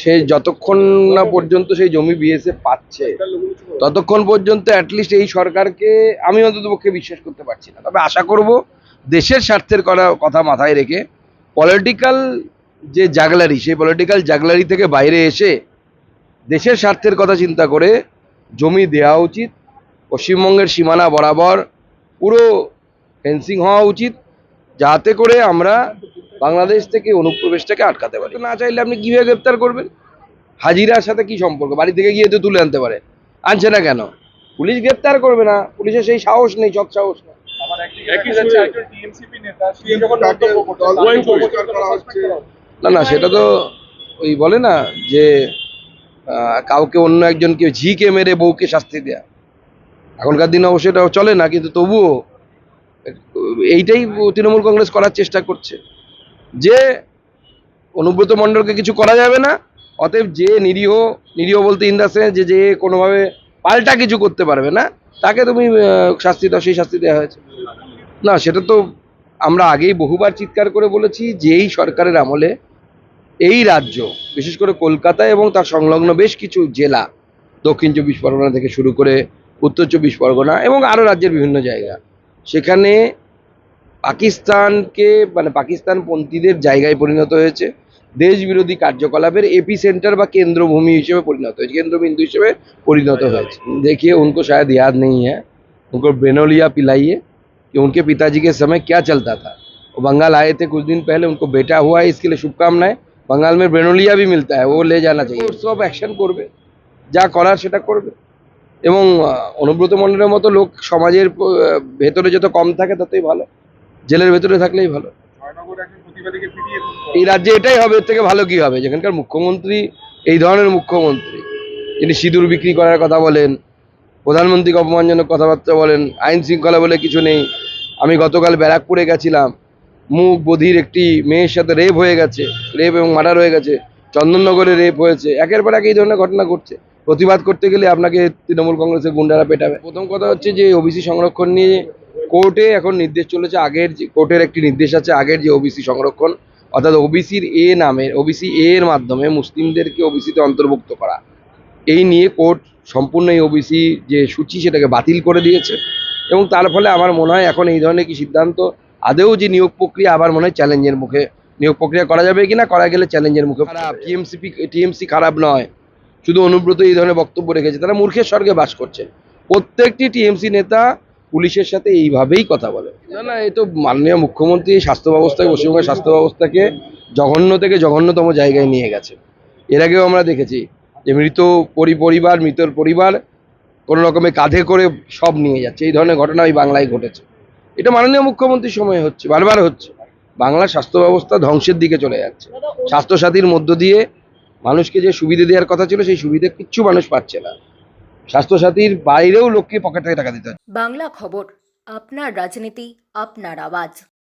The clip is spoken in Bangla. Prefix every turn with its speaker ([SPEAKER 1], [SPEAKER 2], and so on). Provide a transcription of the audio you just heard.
[SPEAKER 1] সেই যতক্ষণ না পর্যন্ত সেই জমি বিএসএফ পাচ্ছে, ততক্ষণ পর্যন্ত অ্যাটলিস্ট এই সরকারকে আমি অন্তত পক্ষে বিশ্বাস করতে পারছি না। তবে আশা করব দেশের স্বার্থের করা, কথা মাথায় রেখে পলিটিক্যাল যে জাগলারি সেই পলিটিক্যাল জাগলারি থেকে বাইরে এসে দেশের স্বার্থের কথা চিন্তা করে জমি দেওয়া উচিত, পশ্চিমবঙ্গের সীমানা বরাবর পুরো ফেন্সিং হওয়া উচিত, যাতে করে আমরা বাংলাদেশ থেকে অনুপ্রবেশটাকে আটকাতে পারি। না চাইলে আপনি কীভাবে গ্রেপ্তার করবেন? হাজিরার সাথে কি সম্পর্ক? বাড়ি থেকে গিয়ে তো তুলে আনতে পারে। আনছে না কেন? পুলিশ গ্রেপ্তার করবে না। পুলিশের সেই সাহস নেই সৎ সাহস নেই।
[SPEAKER 2] একজন।
[SPEAKER 1] না না সেটা তো ওই বলে না যে আহ, কাউকে অন্য একজনকে ঝিকে মেরে বউকে শাস্তি দেয়া। এখনকার দিনে অবশ্যই এটা চলে না কিন্তু তবুও এইটাই তৃণমূল কংগ্রেস করার চেষ্টা করছে। যে অনুব্রত মণ্ডলকে কিছু করা যাবে না, অতএব যে নিরীহ নিরীহ বলতে ইন দ্য যে যে কোনোভাবে পাল্টা কিছু করতে পারবে না, তাকে তুমি শাস্তি দাও, সেই শাস্তি দেওয়া হয়েছে। না, সেটা তো আমরা আগেই বহুবার চিৎকার করে বলেছি যে এই সরকারের আমলে এই রাজ্য, বিশেষ করে কলকাতা এবং তার সংলগ্ন বেশ কিছু জেলা, দক্ষিণ চব্বিশ পরগনা থেকে শুরু করে উত্তর চব্বিশ পরগনা এবং আরও রাজ্যের বিভিন্ন জায়গা, সেখানে পাকিস্তানকে মানে পাকিস্তানপন্থীদের জায়গায় পরিণত হয়েছে দেশ বিরোধী কার্যকলাপের এপি সেন্টার বা কেন্দ্রভূমি হিসেবে পরিণত হয়েছে কেন্দ্রবিন্দু হিসেবে পরিণত হয়েছে देखिए उनको शायद याद नहीं है उनको ब्रेनोलिया पिलाइए कि उनके पिताजी के समय क्या चलता था वो बंगाल आए थे कुछ दिन पहले उनको बेटा हुआ है इसके लिए शुभकामनाएं बंगाल में ब्रेनोलिया भी मिलता है वो ले जाना चाहिए সব অ্যাকশন করবে যা করার সেটা করবে এবং আহ, অনুব্রত মণ্ডলের মতো লোক সমাজের আহ, ভেতরে যত কম থাকে ততই ভালো জেলের ভেতরে থাকলেই ভালো। এই রাজ্যে এটাই হবে এর থেকে ভালো কি হবে? যেখানকার মুখ্যমন্ত্রী এই ধরনের মুখ্যমন্ত্রী যিনি সিঁদুর বিক্রি করার কথা বলেন প্রধানমন্ত্রীকে অপমানজনক কথাবার্তা বলেন আইন শৃঙ্খলা বলে কিছু নেই। আমি গতকাল ব্যারাকপুরে গেছিলাম মুখ বধির একটি মেয়ের সাথে রেপ হয়ে গেছে রেপ এবং মার্ডার হয়ে গেছে চন্দননগরে রেপ হয়েছে। একের পর এক এই ধরনের ঘটনা ঘটছে। প্রতিবাদ করতে গেলে আপনাকে তৃণমূল কংগ্রেসের গুন্ডারা পেটাবে। প্রথম কথা হচ্ছে যে ওবিসি সংরক্ষণ নিয়ে কোর্টে এখন নির্দেশ চলেছে, আগের যে, কোর্টের একটি নির্দেশ আছে, আগের যে ওবিসি সংরক্ষণ, অর্থাৎ ওবিসির এ নামের ওবিসি এ এর মাধ্যমে মুসলিমদেরকে ওবিসিতে অন্তর্ভুক্ত করা। এই নিয়ে কোর্ট সম্পূর্ণ এই ওবিসি যে সূচি সেটাকে বাতিল করে দিয়েছে এবং তার ফলে আমার মনে হয় এখন এই ধরনের কি সিদ্ধান্ত আদেও যে নিয়োগ প্রক্রিয়া আবার মনে হয় চ্যালেঞ্জের মুখে, নিয়োগ প্রক্রিয়া করা যাবে কিনা, করা গেলে চ্যালেঞ্জের মুখে খারাপ টিএমসিপি টিএমসি খারাপ নয়। শুধু অনুব্রত এই ধরনের বক্তব্য রেখেছে, তারা মূর্খের স্বর্গে বাস করছে প্রত্যেকটি টিএমসি নেতা পুলিশের সাথে এইভাবেই কথা বলে। না না এই তো মাননীয় মুখ্যমন্ত্রী স্বাস্থ্য ব্যবস্থাকে পশ্চিমবঙ্গের স্বাস্থ্য ব্যবস্থাকে জঘন্য থেকে জঘন্যতম জায়গায় নিয়ে গেছে। এর আগেও আমরা দেখেছি যে মৃত পরি, পরিবার মৃতর পরিবার কোনো রকমে কাঁধে করে সব নিয়ে যাচ্ছে। এই ধরনের ঘটনা ওই বাংলায় ঘটেছে। এটা মাননীয় মুখ্যমন্ত্রীর সময় হচ্ছে, বারবার হচ্ছে। বাংলার স্বাস্থ্য ব্যবস্থা ধ্বংসের দিকে চলে যাচ্ছে। স্বাস্থ্যসাথীর মধ্য দিয়ে মানুষকে যে সুবিধে দেওয়ার কথা ছিল, সেই সুবিধে কিচ্ছু মানুষ পাচ্ছে না। স্বাস্থ্যসাথীর বাইরেও লোককে পকেট থেকে টাকা দিতে হয়।
[SPEAKER 3] বাংলা খবর আপনার রাজনীতি আপনার আওয়াজ।